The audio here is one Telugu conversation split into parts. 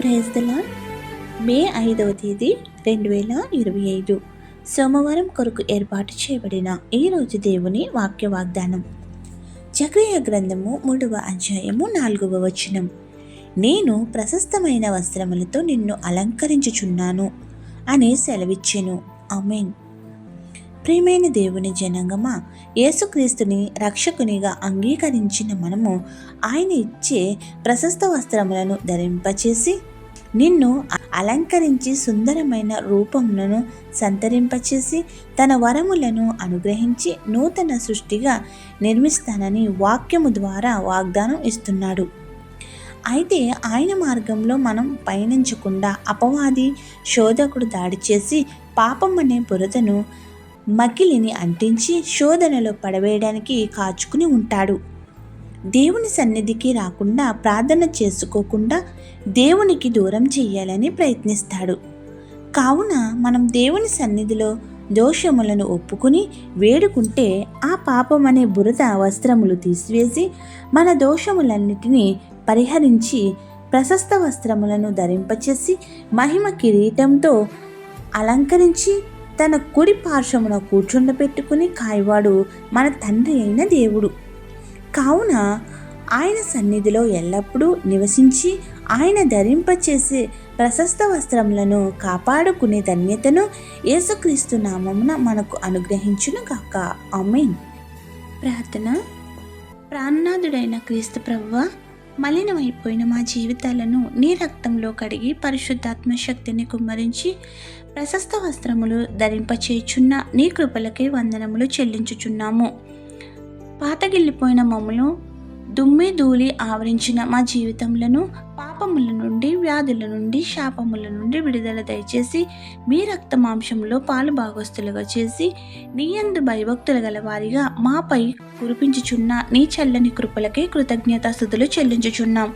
ప్రైజ్ మే ఐదవ తేదీ రెండు వేల ఇరవై ఐదు. సోమవారం కొరకు ఏర్పాటు చేయబడిన ఈరోజు దేవుని వాక్య వాగ్దానం చక్రీయ గ్రంథము మూడవ అధ్యాయము నాలుగవ వచనం. నేను ప్రశస్తమైన వస్త్రములతో నిన్ను అలంకరించుచున్నాను అని సెలవిచ్చెను. అమేన్ ప్రియమైన దేవుని జనంగమా యేసుక్రీస్తుని రక్షకునిగా అంగీకరించిన మనము ఆయన ఇచ్చే ప్రశస్త వస్త్రములను ధరింపచేసి నిన్ను అలంకరించి సుందరమైన రూపములను సంతరింపచేసి తన వరములను అనుగ్రహించి నూతన సృష్టిగా నిర్మిస్తానని వాక్యము ద్వారా వాగ్దానం ఇస్తున్నాడు. అయితే ఆయన మార్గంలో మనం పయనించకుండా అపవాది శోధకుడు దాడి చేసి పాపం అనే బురదను మకిలిని అంటించి శోధనలో పడవేయడానికి కాచుకుని ఉంటాడు. దేవుని సన్నిధికి రాకుండా ప్రార్థన చేసుకోకుండా దేవునికి దూరం చేయాలని ప్రయత్నిస్తాడు. కావున మనం దేవుని సన్నిధిలో దోషములను ఒప్పుకుని వేడుకుంటే ఆ పాపం అనే బురద వస్త్రములు తీసివేసి మన దోషములన్నిటినీ పరిహరించి ప్రశస్త వస్త్రములను ధరింపచేసి మహిమ కిరీటంతో అలంకరించి తన కుడి పార్శ్వమున కూర్చుండబెట్టుకుని కాయవాడు మన తండ్రి అయిన దేవుడు. కావున ఆయన సన్నిధిలో ఎల్లప్పుడూ నివసించి ఆయన ధరింపచేసే ప్రశస్త వస్త్రములను కాపాడుకునే ధన్యతను యేసుక్రీస్తు నామమున మనకు అనుగ్రహించును కాక అమీన్ ప్రార్థన. ప్రాణనాథుడైన క్రీస్తు ప్రభువ మలినమైపోయిన మా జీవితాలను నీ రక్తంలో కడిగి పరిశుద్ధాత్మ శక్తిని కుమ్మరించి ప్రశస్త వస్త్రములు ధరింపచేయుచున్న నీ కృపలకే వందనములు చెల్లించుచున్నాము. పాతగిల్లిపోయిన మమ్మను దుమ్మి ధూళి ఆవరించిన మా జీవితములను పాపముల నుండి వ్యాధుల నుండి శాపముల నుండి విడుదల దయచేసి మీ రక్త మాంసంలో పాలు భాగస్తులుగా చేసి నీ యందు భయభక్తులు గల వారిగా మాపై కురిపించుచున్న నీ చల్లని కృపలకే కృతజ్ఞతాస్థుతులు చెల్లించుచున్నాం.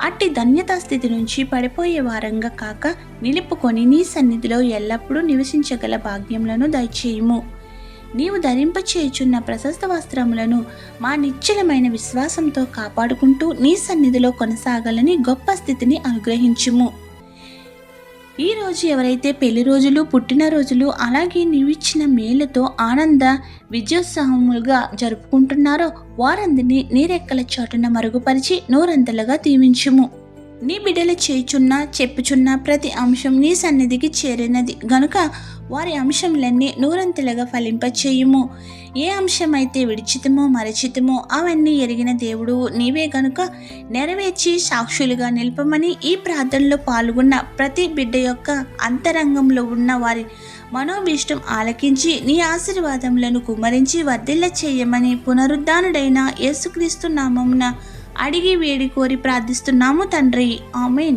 అట్టి ధన్యతా స్థితి నుంచి పడిపోయే వారంగా కాక నిలుపుకొని నీ సన్నిధిలో ఎల్లప్పుడూ నివసించగల భాగ్యములను దయచేయము. నీవు ధరింపచేయుచున్న ప్రశస్త వస్త్రములను మా నిశ్చలమైన విశ్వాసంతో కాపాడుకుంటూ నీ సన్నిధిలో కొనసాగాలని గొప్ప స్థితిని అనుగ్రహించుము. ఈ రోజు ఎవరైతే పెళ్ళి రోజులు పుట్టినరోజులు అలాగే నీవిచ్చిన మేలుతో ఆనంద విజయోత్సాహములుగా జరుపుకుంటున్నారో వారందరినీ నీరెక్కల చోటున మరుగుపరిచి నూరంతలుగా దీవించుము. నీ బిడ్డలు చేయుచున్న చెప్పుచున్న ప్రతి అంశం నీ సన్నిధికి చేరినది. గనుక వారి అంశంలన్నీ నూరంతలుగా ఫలింపచేయుము. ఏ అంశమైతే విడిచితమో మరచితమో అవన్నీ ఎరిగిన దేవుడు నీవే గనుక నెరవేర్చి సాక్షులుగా నిలపమని ఈ ప్రార్థనలో పాల్గొన్న ప్రతి బిడ్డ యొక్క అంతరంగంలో ఉన్న వారి మనోభీష్టం ఆలకించి నీ ఆశీర్వాదములను కుమరించి వర్ధిల్ల చేయమని పునరుద్ధానుడైన యేసుక్రీస్తు నామమున అడిగి వేడి కోరి ప్రార్థిస్తున్నాము తండ్రి. ఆమెన్.